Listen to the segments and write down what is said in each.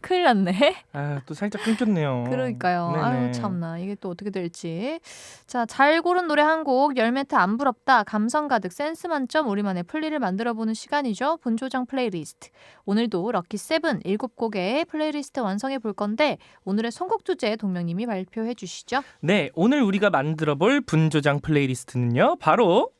큰일 났네. 아, 또 살짝 끊겼네요. 그러니까요. 네네. 아유 참나 이게 또 어떻게 될지. 자, 잘 고른 노래 한 곡 열매트 안 부럽다. 감성 가득 센스 만점 우리만의 플리를 만들어 보는 시간이죠. 분조장 플레이리스트. 오늘도 럭키 세븐 일곱 곡의 플레이리스트 완성해 볼 건데 오늘의 선곡 주제 동명님이 발표해 주시죠. 네, 오늘 우리가 만들어 볼 분조장 플레이리스트는요. 바로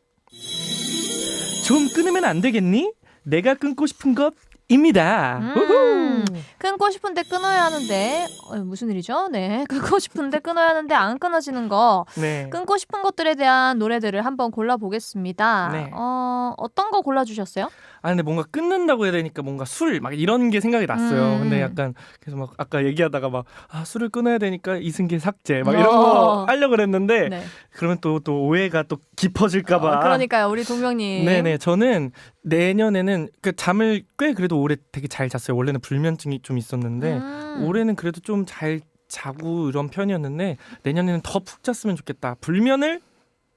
좀 끊으면 안 되겠니? 내가 끊고 싶은 것 입니다. 음. 끊고 싶은데 끊어야 하는데 어, 무슨 일이죠? 네, 끊고 싶은데 끊어야 하는데 안 끊어지는 거. 네. 끊고 싶은 것들에 대한 노래들을 한번 골라 보겠습니다. 네. 어, 어떤 거 골라 주셨어요? 아 근데 뭔가 끊는다고 해야 되니까 뭔가 술 막 이런 게 생각이 났어요. 음. 근데 약간 그래서 막 아까 얘기하다가 막 아 술을 끊어야 되니까 이승기 삭제 막 이런 어. 거 하려고 그랬는데 네. 그러면 또 또 오해가 또 깊어질까봐. 어, 그러니까요, 우리 동명님. 네네 저는 내년에는 그 잠을 꽤 그래도 올해 되게 잘 잤어요. 원래는 불면증이 좀 있었는데 음. 올해는 그래도 좀 잘 자고 이런 편이었는데 내년에는 더 푹 잤으면 좋겠다. 불면을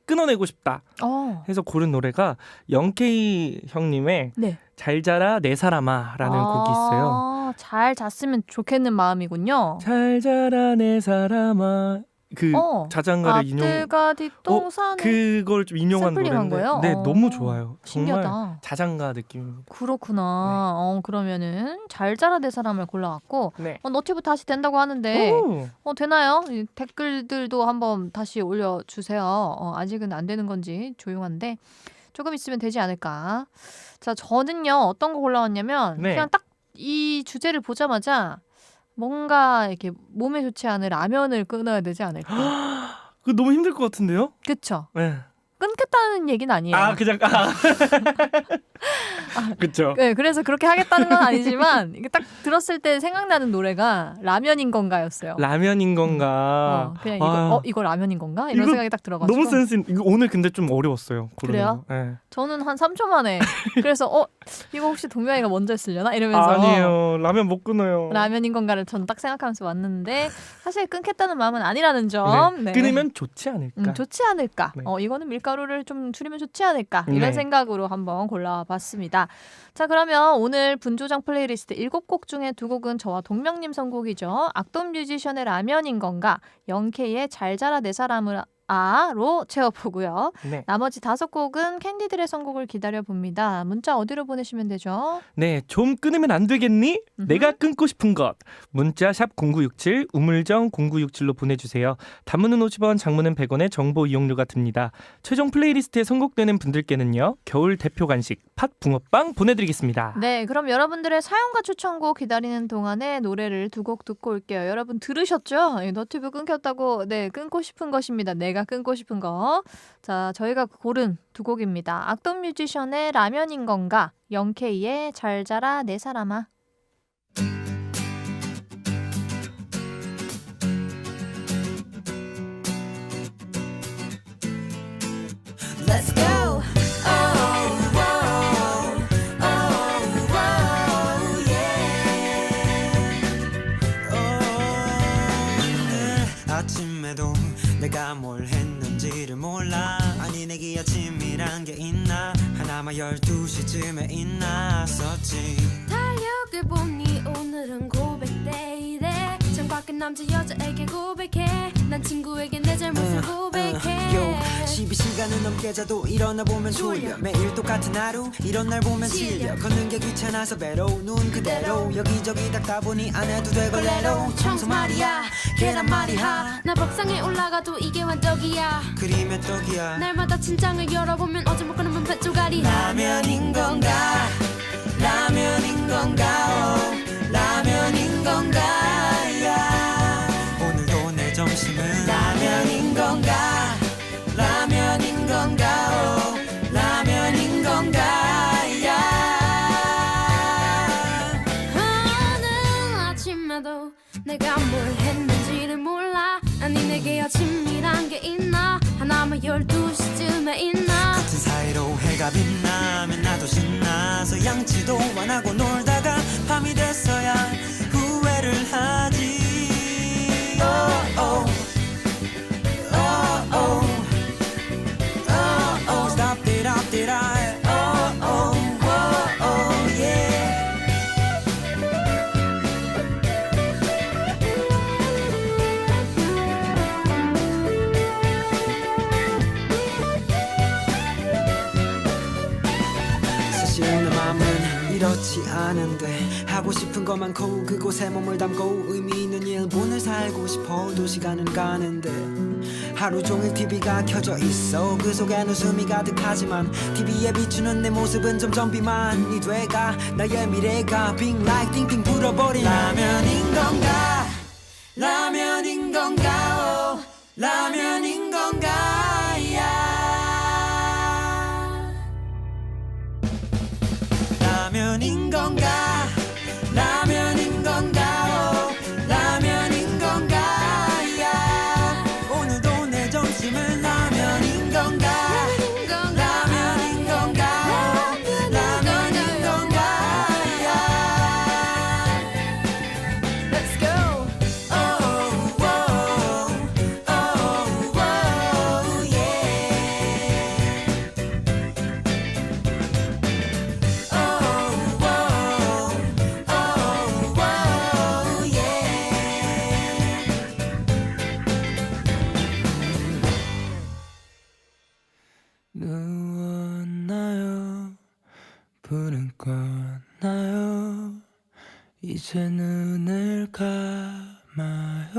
끊어내고 싶다. 어. 해서 고른 노래가 영케이 형님의 네. 잘 자라 내 사람아라는 곡이 있어요. 아, 잘 잤으면 좋겠는 마음이군요. 잘 자라 내 사람아 그 어. 자장가를 인용 뒷동산에 그걸 좀 인용한 샘플링한 노래인데 거예요? 네 어. 너무 좋아요. 정말 신기하다. 자장가 느낌. 그렇구나. 네. 어, 그러면은 잘 자라 내 사람을 골라왔고 네. 어, 너티브 다시 된다고 하는데 오. 어, 되나요? 이 댓글들도 한번 다시 올려주세요. 어, 아직은 안 되는 건지 조용한데 조금 있으면 되지 않을까. 자, 저는요 어떤 거 골라왔냐면 네. 그냥 딱 이 주제를 보자마자 뭔가 이렇게 몸에 좋지 않은 라면을 끊어야 되지 않을까. 그거 너무 힘들 것 같은데요? 그쵸? 네. 끊겠다는 얘기는 아니에요. 아 그냥 아. 그쵸. 네, 그래서 그렇게 하겠다는 건 아니지만 이게 딱 들었을 때 생각나는 노래가 라면인 건가였어요. 라면인 건가? 어, 그냥 이거 아, 어 이거 라면인 건가 이런 생각이 딱 들어가지고 너무 센스 있- 이거 오늘 근데 좀 어려웠어요. 그래요? 거. 네. 저는 한 3초 만에 그래서 어 이거 혹시 동명이가 먼저 했으려나 이러면서 아니에요. 라면 못 끊어요. 라면인 건가를 전 딱 생각하면서 왔는데 사실 끊겠다는 마음은 아니라는 점. 네. 네. 끊으면 좋지 않을까? 음, 좋지 않을까? 네. 어, 이거는 밀가루 를 좀 줄이면 좋지 않을까? 이런 네. 생각으로 한번 골라봤습니다. 자, 그러면 오늘 분조장 플레이리스트 7곡 중에 두 곡은 저와 동명님 선곡이죠. 악동 뮤지션의 라면인 건가? 영케이의 잘 자라 내 사람을 아로 채워보고요. 네. 나머지 다섯 곡은 캔디들의 선곡을 기다려봅니다. 문자 어디로 보내시면 되죠? 네, 좀 끊으면 안 되겠니? 음흠. 내가 끊고 싶은 것. 문자 샵 0967 우물정 0967로 보내주세요. 단문은 50원, 장문은 100원의 정보 이용료가 듭니다. 최종 플레이리스트에 선곡되는 분들께는요. 겨울 대표 간식 팥 붕어빵 보내드리겠습니다. 네, 그럼 여러분들의 사연과 추천곡 기다리는 동안에 노래를 두 곡 듣고 올게요. 여러분 들으셨죠? 예, 너튜브 끊겼다고 네 끊고 싶은 것입니다. 내가 끊고 싶은 거. 자, 저희가 고른 두 곡입니다. 악동 뮤지션의 라면인 건가, 영케이의 잘 자라 내 사람아. Oh, oh, yeah. 어, 아침에도 내가 뭘 했는지를 몰라. 아니 내게 아침이란 게 있나? 하나만 12시쯤에 있나었지. 달력을 보니 오늘은 고백데이래. 창밖에 남자 여자에게 고백해. 난 친구에게 내 잘못을 고백해. 요. 12시간을 넘게 자도 일어나 보면 졸려. 매일 똑같은 하루 이런 날 보면 질려. 걷는 게 귀찮아서 배로 눈 그대로. 여기저기 닦다 보니 안 해도 되걸레로. 청소 말이야 계란 말이야. 나 밥상에 올라가도 이게 완떡이야. 그림의 떡이야. 날마다 침장을 열어보면 어제 먹고 남은 뱃조가리 라면인 건가? 라면인 건가? 오, 라면인 건가? 야. 오늘도 내 점심은 라면인 건가? 라면인 건가? 오, 라면인 건가? 야. 하는 아침에도 내가 뭘 아니 내게 아침이란 게 있나? 하나만 12시쯤에 있나? 같은 사이로 해가 빛나면 나도 신나서 양치도 안 하고 놀다가 밤이 됐어야 후회를 하지. oh. Oh, 하고 싶은 것만 고 그곳에 몸을 담고 의미 있는 일본을 살고 싶어도 시간은 가는데 하루 종일 TV가 켜져 있어. 그 속엔 웃음이 가득하지만 TV에 비추는 내 모습은 점점 비만이 돼가. 나의 미래가 빙 라이 띵띵 불어버린 라면인 건가? 라면인 건가 오 라면인 건가 불은 꺼나요? 이제 눈을 감아요.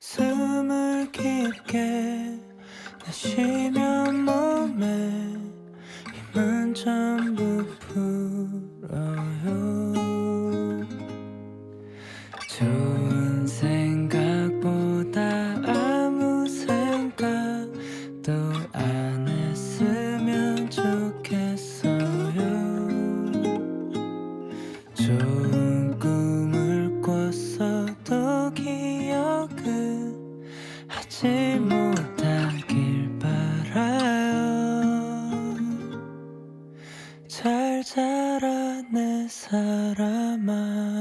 숨을 깊게 내쉬면 몸에 힘은 전부 풀어요. 사람아.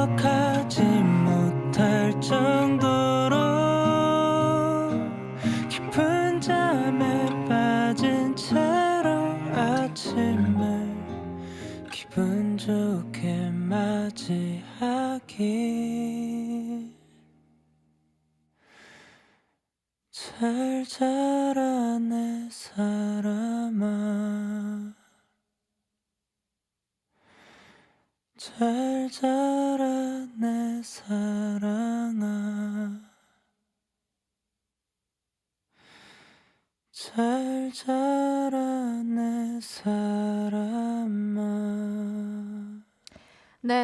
your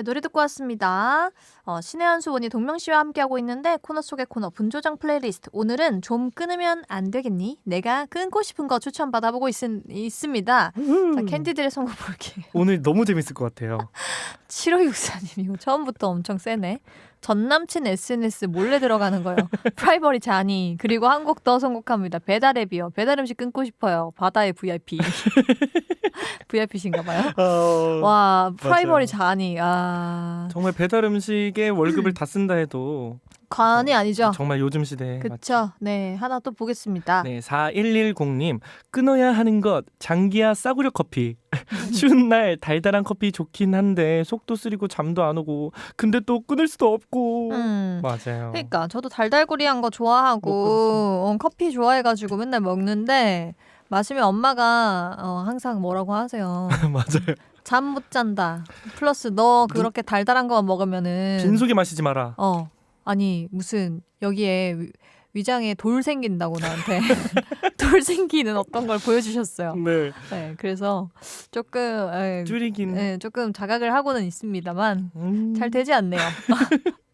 노래 듣고 왔습니다. 어, 신의 한수 원이 동명 씨와 함께하고 있는데 코너 속의 코너 분조장 플레이리스트. 오늘은 좀 끊으면 안 되겠니? 내가 끊고 싶은 거 추천 받아보고 있, 있습니다. 자, 캔디들의 선곡 볼게요. 오늘 너무 재밌을 것 같아요. 7564님 이거 처음부터 엄청 세네. 전 남친 SNS 몰래 들어가는 거요. 프라이머리 자니 그리고 한 곡 더 선곡합니다. 배달 앱이요. 배달 음식 끊고 싶어요. 바다의 VIP. VIP신가 봐요. 어, 와 맞아요. 자니 아 정말 배달 음식에 월급을 다 쓴다 해도 관이 아니죠. 정말 요즘 시대에? 그쵸. 네 하나 또 보겠습니다. 네, 4110님. 끊어야 하는 것. 장기야 싸구려 커피. 추운 날 달달한 커피 좋긴 한데 속도 쓰리고 잠도 안 오고 근데 또 끊을 수도 없고. 음. 맞아요. 그러니까 저도 달달구리한 거 좋아하고 어, 커피 좋아해가지고 맨날 먹는데 마시면 엄마가 어, 항상 뭐라고 하세요. 맞아요. 잠 못 잔다. 플러스 너 그렇게 달달한 거 먹으면은 빈속에 마시지 마라. 어 아니 무슨 여기에 위, 위장에 돌 생긴다고 나한테 돌 생기는 어떤 걸 보여주셨어요. 네. 네, 그래서 조금 에, 줄이긴. 네, 조금 자각을 하고는 있습니다만 음. 잘 되지 않네요.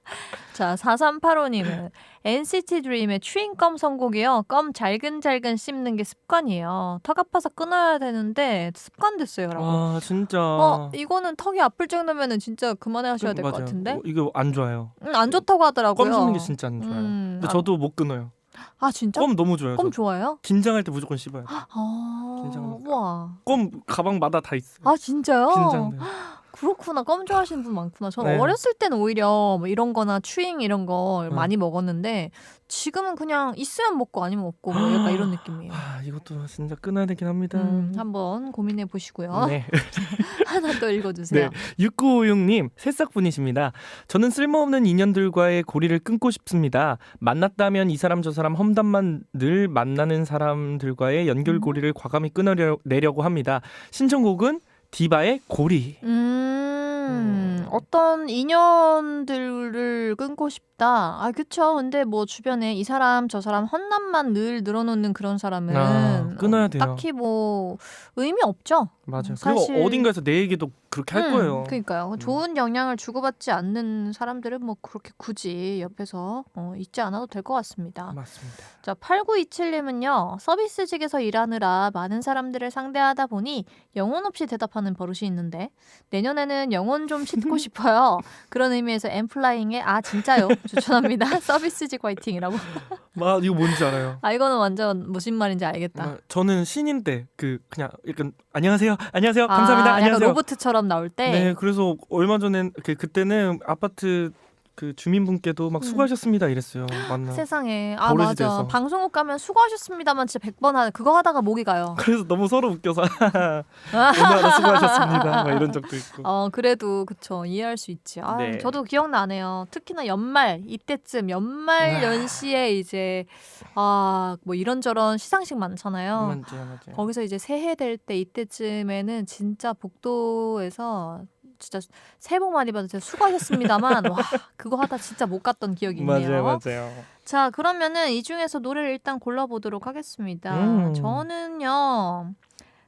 자, 4385님은 NCT 드림의 추인껌 선곡이요. 껌 잘근잘근 씹는 게 습관이에요. 턱 아파서 끊어야 되는데 습관 됐어요 라고. 아 진짜. 어, 이거는 턱이 아플 정도면은 진짜 그만하셔야 될 것 맞아요. 같은데. 어, 이거 안 좋아요. 음, 안 좋다고 하더라고요. 껌 씹는 게 진짜 안 좋아요. 음, 근데 아, 저도 못 끊어요. 아 진짜? 껌 너무 좋아요. 껌 저도. 좋아해요? 긴장할 때 무조건 씹어요. 아, 긴장하니까. 우와. 껌 가방마다 다 있어요. 아 진짜요? 긴장돼. 그렇구나. 껌 좋아하시는 분 많구나. 저는 네. 어렸을 때는 오히려 뭐 이런 거나 추잉 이런 거 음. 많이 먹었는데 지금은 그냥 있으면 먹고 아니면 없고 뭐 약간 이런 느낌이에요. 아 이것도 진짜 끊어야 되긴 합니다. 음, 한번 고민해 보시고요. 네. 하나 또 읽어주세요. 네. 6956님, 새싹분이십니다. 저는 쓸모없는 인연들과의 고리를 끊고 싶습니다. 만났다면 이 사람 저 사람 험담만 늘 만나는 사람들과의 연결고리를 과감히 끊어내려고 합니다. 신청곡은 디바의 고리. 음, 어떤 인연들을 끊고 싶다. 아, 그쵸. 근데 뭐 주변에 이 사람, 저 사람 헛남만 늘 늘어놓는 그런 사람은 아, 끊어야 돼요. 딱히 뭐 의미 없죠. 맞아요. 사실- 그리고 어딘가에서 내 얘기도 그렇게 할 음, 거예요. 그러니까요. 좋은 영향을 주고받지 않는 사람들은 뭐 그렇게 굳이 옆에서 어, 있지 않아도 될 것 같습니다. 맞습니다. 자, 8927님은요, 서비스직에서 일하느라 많은 사람들을 상대하다 보니 영혼 없이 대답하는 버릇이 있는데, 내년에는 영혼 좀 싣고 싶어요. 그런 의미에서 엠플라잉의 아, 진짜요? 추천합니다. 서비스직 화이팅이라고. 마 이거 뭔지 알아요. 아, 이거는 완전 무슨 말인지 알겠다. 아, 저는 신인 때 그 그냥 약간 안녕하세요, 안녕하세요, 아, 감사합니다, 안녕하세요. 로봇처럼 나올 때. 네, 그래서 얼마 전에 그 그때는 아파트 그 주민분께도 막 음. 수고하셨습니다 이랬어요. 맞나? 세상에. 아, 버릇이 맞아. 돼서. 방송국 가면 수고하셨습니다만 진짜 100번 하 그거 하다가 목이 가요. 그래서 너무 서로 웃겨서 오늘 수고하셨습니다. 막 이런 적도 있고. 어 그래도 그쵸 이해할 수 있지. 아 네. 저도 기억나네요. 특히나 연말 이때쯤 연말 아. 연시에 이제 아 뭐 이런저런 시상식 많잖아요. 맞아요, 맞아요. 거기서 이제 새해 될 때 이때쯤에는 진짜 복도에서 진짜 새해 복 많이 받으세요. 수고하셨습니다만 와 그거 하다 진짜 못 갔던 기억이 있네요. 맞아요, 맞아요. 자 그러면은 이 중에서 노래를 일단 골라보도록 하겠습니다. 음. 저는요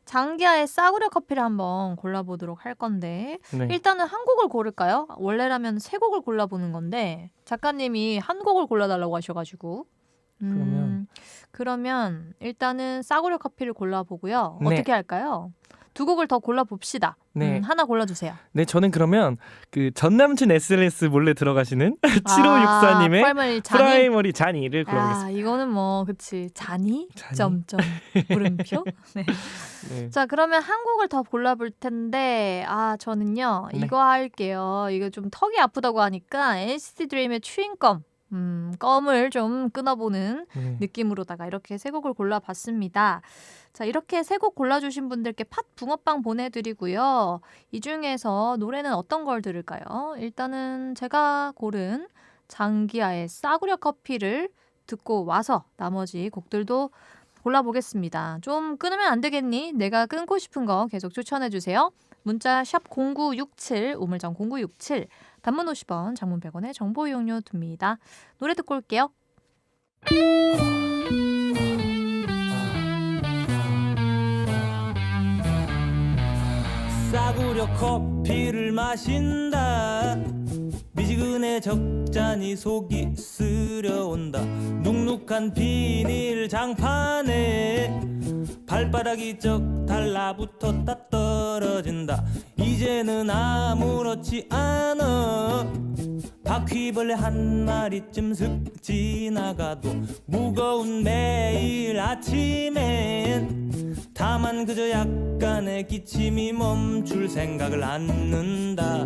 장기하의 싸구려 커피를 한번 골라보도록 할 건데 네. 일단은 한 곡을 고를까요? 원래라면 세 곡을 골라보는 건데 작가님이 한 곡을 골라달라고 하셔가지고 음, 그러면? 일단은 싸구려 커피를 골라보고요. 네. 어떻게 할까요? 두 곡을 더 골라 봅시다. 네. 음, 하나 골라주세요. 네, 저는 그러면 그 전남친 SNS 몰래 들어가시는 아, 7564님의 프라이머리 잔이. 프라이머리 잔이를 골라보겠습니다. 아 이거는 뭐 그치 잔이 잔이? 점점 물음표. 네. 네. 자 그러면 한 곡을 더 골라볼 텐데 아 저는요 네. 이거 할게요. 이거 좀 턱이 아프다고 하니까 NCT 드림의 추인껌. 음, 껌을 좀 끊어보는 네. 느낌으로다가 이렇게 세 곡을 골라봤습니다. 자, 이렇게 세 곡 골라주신 분들께 팥 붕어빵 보내드리고요. 이 중에서 노래는 어떤 걸 들을까요? 일단은 제가 고른 장기하의 싸구려 커피를 듣고 와서 나머지 곡들도 골라보겠습니다. 좀 끊으면 안 되겠니? 내가 끊고 싶은 거 계속 추천해주세요. 문자 샵 0967, 우물정 0967, 단문 50원, 장문 100원의 정보 이용료 듭니다. 노래 듣고 올게요. 싸구려 커피를 마신다 미지근해 적잖이 속이 쓰려온다 눅눅한 비닐 장판에 발바닥이 쩍 달라붙었다 떨어진다 이제는 아무렇지 않아. 바퀴벌레 한 마리쯤 슥 지나가도 무거운 매일 아침엔 다만 그저 약간의 기침이 멈출 생각을 않는다.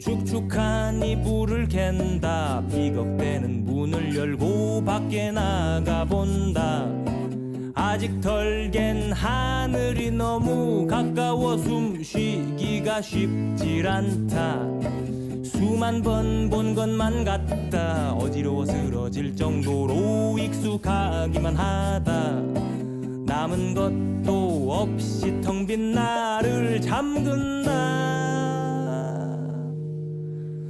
축축한 이불을 캔다. 비겁대는 문을 열고 밖에 나가본다 아직 덜갠 하늘이 너무 가까워 숨쉬기가 쉽질 않다. 수만 번 본 것만 같다. 어지러워 쓰러질 정도로 익숙하기만 하다. 남은 것도 없이 텅 빈 나를 잠근다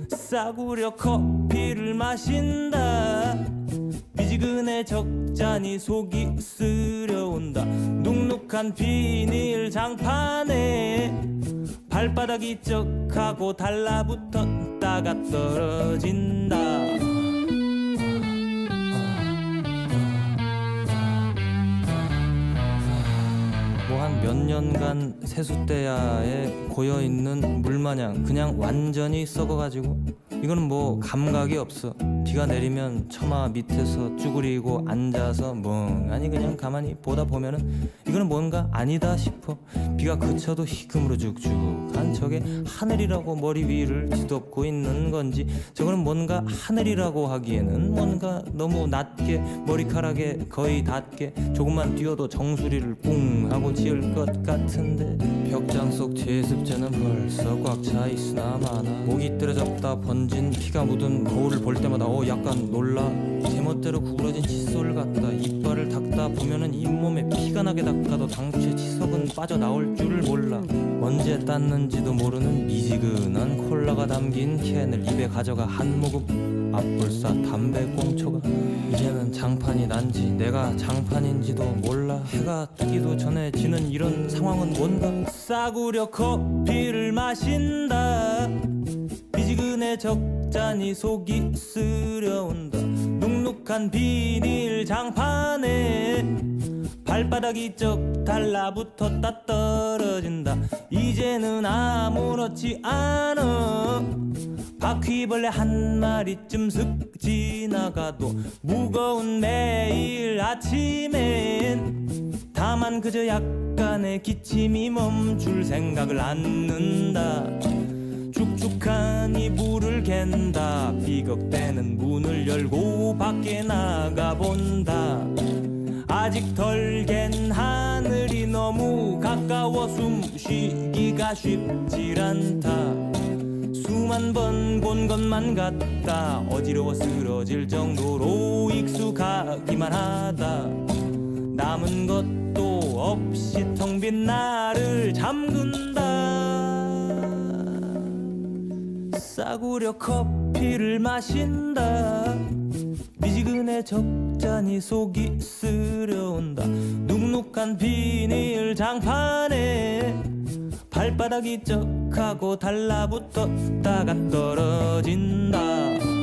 싸구려 커피를 마신다 미지근해 적잖이 속이 쓰려온다. 눅눅한 비닐 장판에 발바닥이 쩍하고 달라붙었다가 떨어진다. 뭐한몇 년간 세숫대야에 고여 있는 물 마냥 그냥 완전히 썩어가지고 이거는 뭐 감각이 없어. 비가 내리면 처마 밑에서 쭈그리고 앉아서 멍하니 그냥 가만히 보다 보면은 이거는 뭔가 아니다 싶어. 비가 그쳐도 희금으로 죽죽한 저게 하늘이라고 머리 위를 뒤덮고 있는 건지 저거는 뭔가 하늘이라고 하기에는 뭔가 너무 낮게 머리카락에 거의 닿게 조금만 뛰어도 정수리를 뿡 하고 지을 것 같은데 벽장 속 제습제는 벌써 꽉 차 있으나 마나 목이 떨어졌다 번진 피가 묻은 거울을 볼 때마다 어 약간 놀라 제멋대로 구부러진 칫솔 같다 이빨을 닦다 보면은 잇몸에 피가 나게 닦아도 당최 치석은 빠져나올 줄을 몰라. 언제 땄는지도 모르는 미지근한 콜라가 담긴 캔을 입에 가져가 한 모금 앞불사 담배 꽁초가. 이제는 장판이 난지 내가 장판인지도 몰라. 해가 뜨기도 전에 지는 이런 상황은 뭔가. 싸구려 커피를 마신다 미지근해 적잖이 속이 쓰려온다. 눅눅한 비닐 장판에 발바닥이 쩍 달라붙었다 떨어진다. 이제는 아무렇지 않아. 바퀴벌레 한 마리쯤 슥 지나가도 무거운 매일 아침엔 다만 그저 약간의 기침이 멈출 생각을 않는다 축축한 이불을 갠다. 비겁대는 문을 열고 밖에 나가본다. 아직 덜 갠 하늘이 너무 가까워 숨쉬기가 쉽질 않다. 수만 번 본 것만 같다. 어지러워 쓰러질 정도로 익숙하기만 하다. 남은 것도 없이 텅 빈 나를 잠근다 싸구려 커피를 마신다. 미지근해 적잖이 속이 쓰려온다. 눅눅한 비닐 장판에 발바닥이 쩍하고 달라붙었다가 떨어진다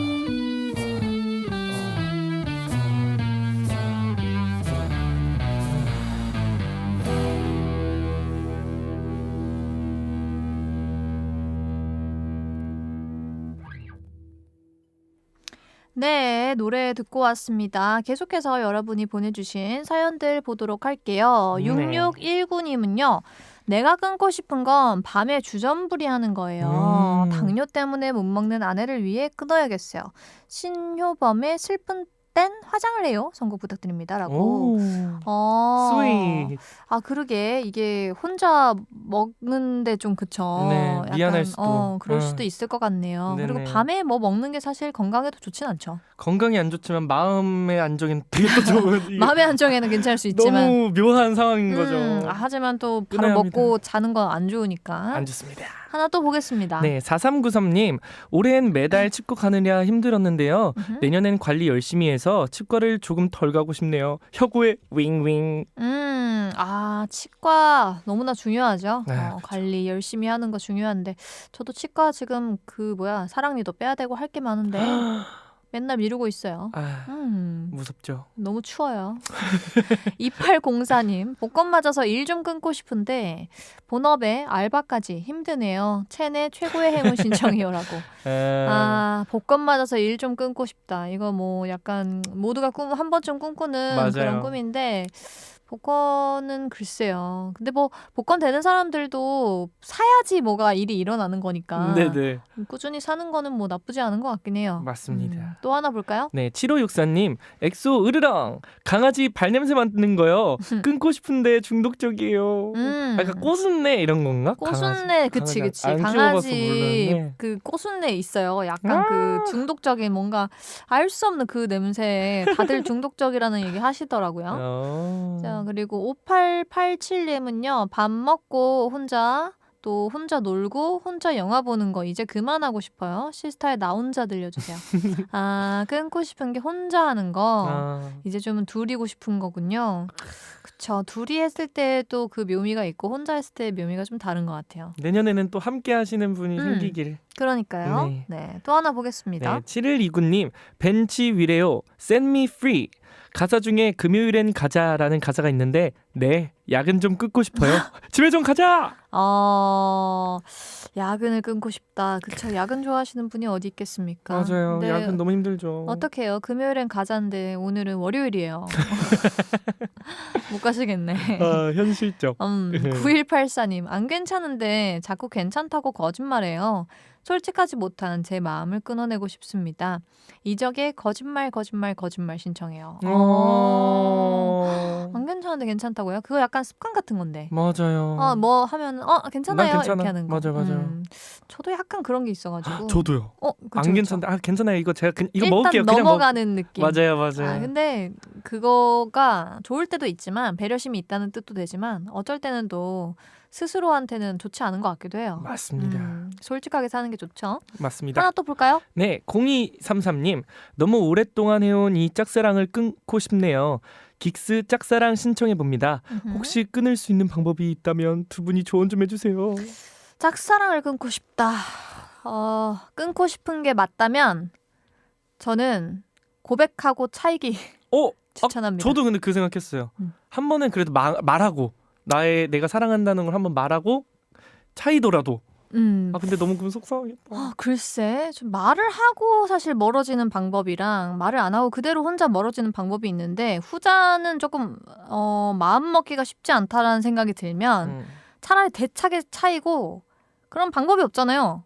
네, 노래 듣고 왔습니다. 계속해서 여러분이 보내주신 사연들 보도록 할게요. 네. 6619님은요. 내가 끊고 싶은 건 밤에 주전부리 하는 거예요. 음. 당뇨 때문에 못 먹는 아내를 위해 끊어야겠어요. 신효범의 슬픈 땐 화장을 해요. 선곡 부탁드립니다. 라고. 오, 어. 스윗. 아, 그러게. 이게 혼자 먹는데 좀 그쵸. 네, 미안할 수도. 어, 그럴 어. 수도 있을 것 같네요. 그리고 네네. 밤에 뭐 먹는 게 사실 건강에도 좋진 않죠. 건강이 안 좋지만 마음의 안정엔 되게 또 좋은 마음의 안정에는 괜찮을 수 있지만 너무 묘한 상황인 음, 거죠. 아, 하지만 또 바로 끊어야 합니다. 먹고 자는 건 안 좋으니까 안 좋습니다. 하나 또 보겠습니다. 네, 4393님. 올해는 매달 치과 가느냐 힘들었는데요. 음흠. 내년엔 관리 열심히 해서 치과를 조금 덜 가고 싶네요. 혁오의 윙윙. 음, 음, 아, 치과 너무나 중요하죠. 네, 어, 그쵸. 관리 열심히 하는 거 중요한데 저도 치과 지금 그 뭐야 사랑니도 빼야 되고 할 게 많은데 맨날 미루고 있어요. 아, 음, 무섭죠. 너무 추워요. 2804님, 복권 맞아서 일 좀 끊고 싶은데 본업에 알바까지 힘드네요. 체내 최고의 행운 신청이요라고. 아, 아, 복권 맞아서 일 좀 끊고 싶다. 이거 뭐 약간 모두가 꿈 한 번쯤 꿈꾸는 맞아요. 그런 꿈인데 복권은 글쎄요. 근데 뭐 복권 되는 사람들도 사야지 뭐가 일이 일어나는 거니까 네네. 꾸준히 사는 거는 뭐 나쁘지 않은 것 같긴 해요. 맞습니다. 음, 또 하나 볼까요? 네, 7564님, 엑소 으르렁 강아지 발냄새 맡는 거요. 끊고 싶은데 중독적이에요. 음. 약간 꼬순내 이런 건가? 꼬순내 그치. 그치 강아지. 그 꼬순내 있어요 약간 아. 그 중독적인 뭔가 알 수 없는 그 냄새 다들 중독적이라는 얘기 하시더라고요 어. 자 그리고 5887님은요 밥 먹고 혼자 또 혼자 놀고 혼자 영화 보는 거 이제 그만하고 싶어요 시스타의 나 혼자 들려주세요 아 끊고 싶은 게 혼자 하는 거 아, 이제 좀 둘이고 싶은 거군요 그쵸 둘이 했을 때도 그 묘미가 있고 혼자 했을 때의 묘미가 좀 다른 것 같아요 내년에는 또 함께 하시는 분이 음. 생기길. 그러니까요. 네. 네. 또 하나 보겠습니다. 네, 7129님, 벤치 위레오, send me free. 가사 중에 금요일엔 가자라는 가사가 있는데, 네, 야근 좀 끊고 싶어요. 집에 좀 가자! 어, 야근을 끊고 싶다. 그쵸. 야근 좋아하시는 분이 어디 있겠습니까? 맞아요. 근데 야근 너무 힘들죠. 어떡해요. 금요일엔 가자인데 오늘은 월요일이에요. 못 가시겠네. 아, 현실적. 음, 9184님, 안 괜찮은데 자꾸 괜찮다고 거짓말해요. 솔직하지 못한 제 마음을 끊어내고 싶습니다. 이적의 거짓말, 거짓말, 거짓말 신청해요. 어. 어... 안 괜찮은데 괜찮다고요? 그거 약간 습관 같은 건데. 맞아요. 어, 뭐 하면 어 괜찮아요 괜찮아. 이렇게 하는 거. 맞아요, 맞아요. 음, 저도 약간 그런 게 있어가지고. 저도요. 어, 그쵸, 안 그쵸. 괜찮다. 아, 괜찮아요. 이거 제가 그, 이거 일단 먹을게요. 먹... 넘어가는 느낌. 맞아요, 맞아요. 아, 근데 그거가 좋을 때도 있지만 배려심이 있다는 뜻도 되지만 어쩔 때는 또 스스로한테는 좋지 않은 것 같기도 해요. 맞습니다. 음, 솔직하게 사는 게 좋죠. 맞습니다. 하나 또 볼까요? 네, 0233님. 너무 오랫동안 해온 이 짝사랑을 끊고 싶네요. 긱스 짝사랑 신청해 봅니다. 혹시 끊을 수 있는 방법이 있다면 두 분이 조언 좀 해주세요. 짝사랑을 끊고 싶다. 어, 끊고 싶은 게 맞다면 저는 고백하고 차이기 어, 추천합니다. 저도 근데 그 생각했어요. 음. 한 번은 그래도 마, 말하고 나의 내가 사랑한다는 걸 한번 말하고 차이더라도. 음. 아 근데 너무 그럼 속상하겠다. 아, 글쎄, 좀 말을 하고 사실 멀어지는 방법이랑 말을 안 하고 그대로 혼자 멀어지는 방법이 있는데 후자는 조금 어, 마음 먹기가 쉽지 않다라는 생각이 들면 음. 차라리 대차게 차이고 그런 방법이 없잖아요.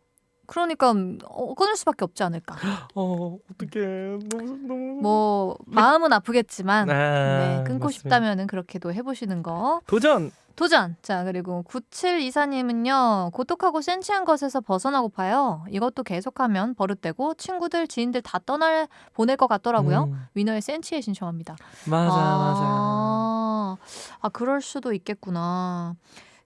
그러니까 어, 끊을 수밖에 없지 않을까. 어 어떡해 너무 너무. 뭐 마음은 아프겠지만 아, 네, 끊고. 싶다면은 그렇게도 해보시는 거 도전. 도전. 자 그리고 9724님은요 고독하고 센치한 것에서 벗어나고파요. 이것도 계속하면 버릇되고 친구들 지인들 다 떠날 보낼 것 같더라고요. 음, 위너의 센치에 신청합니다. 맞아 맞아. 아, 아, 그럴 수도 있겠구나.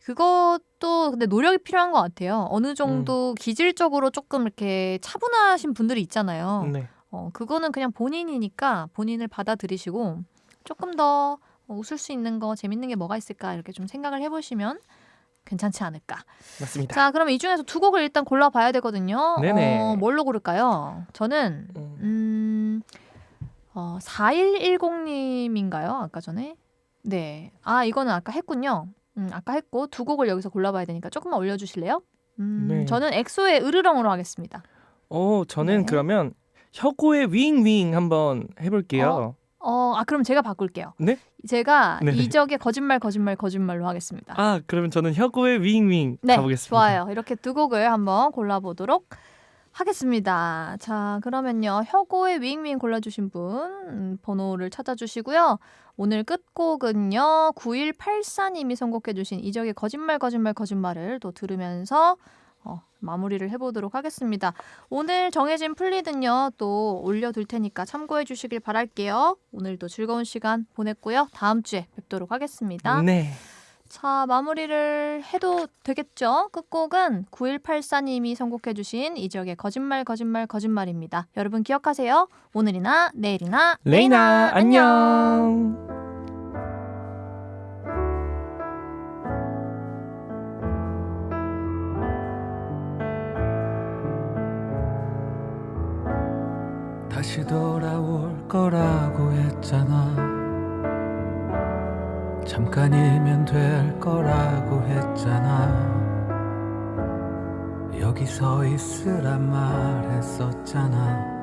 그것도 근데 노력이 필요한 것 같아요. 어느 정도 음. 기질적으로 조금 이렇게 차분하신 분들이 있잖아요. 네. 어, 그거는 그냥 본인이니까 본인을 받아들이시고 조금 더 어, 웃을 수 있는 거, 재밌는 게 뭐가 있을까 이렇게 좀 생각을 해보시면 괜찮지 않을까. 맞습니다. 자, 그럼 이 중에서 두 곡을 일단 골라봐야 되거든요. 네네. 어, 뭘로 고를까요? 저는 음. 음, 어, 4110님인가요? 아까 전에? 네. 아, 이거는 아까 했군요. 음, 아까 했고 두 곡을 여기서 골라봐야 되니까 조금만 올려주실래요? 음, 네. 저는 엑소의 으르렁으로 하겠습니다. 어 저는 네. 그러면 혁오의 윙윙 한번 해볼게요. 어, 아 그럼 제가 바꿀게요. 네? 제가 네네. 이적의 거짓말 거짓말 거짓말로 하겠습니다. 아 그러면 저는 혁오의 윙윙 네, 가보겠습니다. 좋아요. 이렇게 두 곡을 한번 골라보도록 하겠습니다. 자, 그러면요. 혁오의 윙윙 골라주신 분 음, 번호를 찾아주시고요. 오늘 끝곡은요. 9184님이 선곡해주신 이적의 거짓말 거짓말 거짓말을 또 들으면서 어, 마무리를 해보도록 하겠습니다. 오늘 정해진 플리는요. 또 올려둘 테니까 참고해 주시길 바랄게요. 오늘도 즐거운 시간 보냈고요. 다음 주에 뵙도록 하겠습니다. 네. 자, 마무리를 해도 되겠죠? 끝곡은 9184님이 선곡해주신 이지혁의 거짓말, 거짓말, 거짓말입니다. 여러분 기억하세요. 오늘이나 내일이나 레이나, 레이나 안녕. 안녕. 다시 돌아올 거라고 했잖아. 잠깐이면 될 거라고 했잖아. 여기 서 있으란 말했었잖아